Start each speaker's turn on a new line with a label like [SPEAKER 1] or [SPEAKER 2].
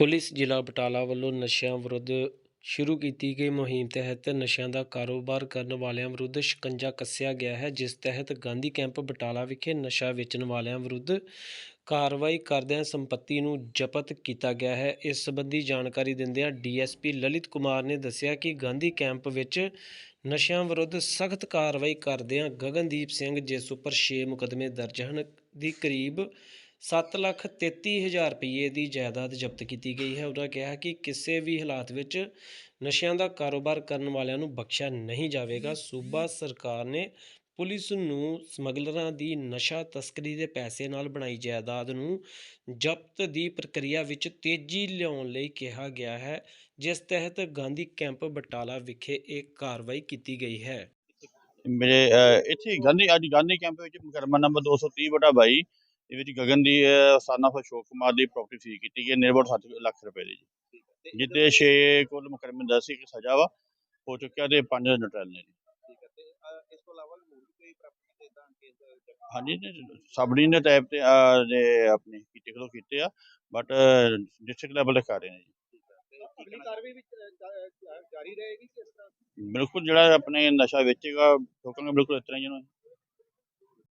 [SPEAKER 1] Police ਜ਼ਿਲ੍ਹਾ ਬਟਾਲਾ ਵੱਲੋਂ ਨਸ਼ਿਆਂ ਵਿਰੁੱਧ ਸ਼ੁਰੂ ਕੀਤੀ ਗਈ ਮੁਹਿੰਮ ਤਹਿਤ ਨਸ਼ਿਆਂ ਦਾ ਕਾਰੋਬਾਰ ਕਰਨ ਵਾਲਿਆਂ ਵਿਰੁੱਧ ਸ਼ਿਕੰਜਾ ਕੱਸਿਆ ਗਿਆ ਹੈ, ਜਿਸ ਤਹਿਤ ਗਾਂਧੀ ਕੈਂਪ ਬਟਾਲਾ ਵਿਖੇ ਨਸ਼ਾ ਵੇਚਣ ਵਾਲਿਆਂ ਵਿਰੁੱਧ ਕਾਰਵਾਈ ਕਰਦਿਆਂ ਸੰਪਤੀ ਨੂੰ ਜ਼ਬਤ ਕੀਤਾ ਗਿਆ ਹੈ। ਇਸ ਸੰਬੰਧੀ ਜਾਣਕਾਰੀ ਦਿੰਦਿਆਂ ਡੀਐਸਪੀ ਲਲਿਤ ਕੁਮਾਰ ਨੇ ਦੱਸਿਆ ਕਿ ਗਾਂਧੀ ਕੈਂਪ ਵਿੱਚ ਨਸ਼ਿਆਂ ਵਿਰੁੱਧ ਸਖਤ ਕਾਰਵਾਈ ਕਰਦਿਆਂ ਗਗਨਦੀਪ ਸਿੰਘ, ਜਿਸ ਉੱਪਰ 6 ਮੁਕਦਮੇ ਦਰਜ ਹਨ, ਦੀ ਕਰੀਬ ਸੱਤ ਲੱਖ ਤੇਤੀ ਹਜ਼ਾਰ ਰੁਪਏ ਦੀ ਜਾਇਦਾਦ ਜ਼ਬਤ ਕੀਤੀ ਗਈ ਹੈ। ਉਹਨਾਂ ਕਿਹਾ ਕਿ ਕਿਸੇ ਵੀ ਹਾਲਾਤ ਵਿੱਚ ਨਸ਼ਿਆਂ ਦਾ ਕਾਰੋਬਾਰ ਕਰਨ ਵਾਲਿਆਂ ਨੂੰ ਬਖਸ਼ਿਆ ਨਹੀਂ ਜਾਵੇਗਾ। ਸੂਬਾ ਸਰਕਾਰ ਨੇ ਪੁਲਿਸ ਨੂੰ ਸਮਗਲਰਾਂ ਦੀ ਨਸ਼ਾ ਤਸਕਰੀ ਦੇ ਪੈਸੇ ਨਾਲ ਬਣਾਈ ਜਾਇਦਾਦ ਨੂੰ ਜ਼ਬਤ ਦੀ ਪ੍ਰਕਿਰਿਆ ਵਿੱਚ ਤੇਜ਼ੀ ਲਿਆਉਣ ਲਈ ਕਿਹਾ ਗਿਆ ਹੈ, ਜਿਸ ਤਹਿਤ ਗਾਂਧੀ ਕੈਂਪ ਬਟਾਲਾ ਵਿਖੇ ਇਹ ਕਾਰਵਾਈ ਕੀਤੀ ਗਈ ਹੈ।
[SPEAKER 2] ਮੇਰੇ ਇੱਥੇ ਗਾਂਧੀ, ਅੱਜ ਗਾਂਧੀ ਕੈਂਪ ਵਿੱਚ ਮੁਕੱਦਮਾ ਨੰਬਰ 230 ਬਟਾ 22 ਦੇ ਵਿੱਚ ਗਗਨ ਦੀ ਸਾਨਾ ਅਸ਼ੋਕ ਕੁਮਾਰ ਦੀ ਪ੍ਰਾਪਰਟੀ ਸੀਜ਼ ਕੀਤੀ ਗਈ ਨਿਰਭਰ 7 ਲੱਖ ਰੁਪਏ ਦੀ ਜੀ। ਜਿੱਤੇ 6 ਕੁੱਲ ਮੁਕੱਦਮੇ ਦਸ ਸੀ ਸਜ਼ਾ ਵਾ ਹੋ ਚੁੱਕਿਆ ਤੇ 5 ਨਟਰਲ ਨੇ ਜੀ।
[SPEAKER 3] ਠੀਕ ਹੈ ਤੇ ਅਹ, ਇਸ ਤੋਂ ਇਲਾਵਾ ਹੋਰ ਕੋਈ ਪ੍ਰਾਪਰਟੀ ਦੇ ਤਾਂ ਕੇਸ
[SPEAKER 2] ਹਾਂਜੀ ਸਬੜੀ ਦੇ ਟਾਈਪ ਤੇ ਨੇ ਆਪਣੇ ਕੀਤੇ ਖਲੋ ਕੀਤੇ ਆ ਬਟ ਡਿਸਟ੍ਰਿਕਟ ਲੈਵਲ ਤੇ ਕਰ ਰਹੇ ਨੇ ਜੀ।
[SPEAKER 3] ਅਗਲੀ ਕਾਰਵਾਈ ਵੀ ਅਹ, ਜਾ- ਜਾ- ਜਾਰੀ ਰਹੇਗੀ ਕਿਸ ਤਰ੍ਹਾਂ?
[SPEAKER 2] ਬਿਲਕੁਲ ਜਿਹੜਾ ਆਪਣੇ ਨਸ਼ਾ ਵੇਚੇਗਾ ਠੋਕਾਂਗੇ ਬਿਲਕੁਲ ਇਸ ਤਰ੍ਹਾਂ ਹੀ ਉਹਨੂੰ